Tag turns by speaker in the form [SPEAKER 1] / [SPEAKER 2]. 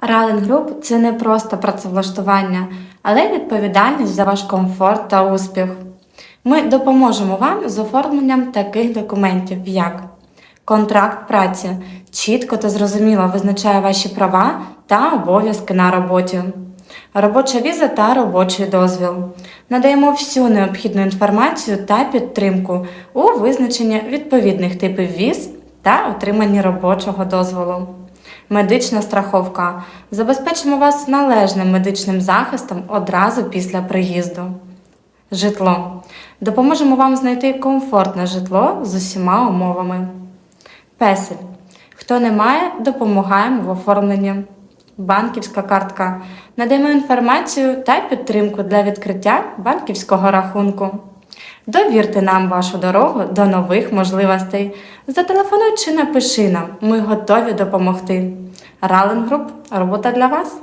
[SPEAKER 1] Рален Груп це не просто працевлаштування, але й відповідальність за ваш комфорт та успіх. Ми допоможемо вам з оформленням таких документів, як контракт праці, чітко та зрозуміло визначає ваші права та обов'язки на роботі, робоча віза та робочий дозвіл. Надаємо всю необхідну інформацію та підтримку у визначенні відповідних типів віз та отриманні робочого дозволу. Медична страховка. Забезпечимо вас належним медичним захистом одразу після приїзду. Житло. Допоможемо вам знайти комфортне житло з усіма умовами. Песель. Хто не має, допомагаємо в оформленні. Банківська картка. Надаємо інформацію та підтримку для відкриття банківського рахунку. Довірте нам вашу дорогу до нових можливостей. Зателефонуй чи напиши нам. Ми готові допомогти. Рален Груп. Робота для вас.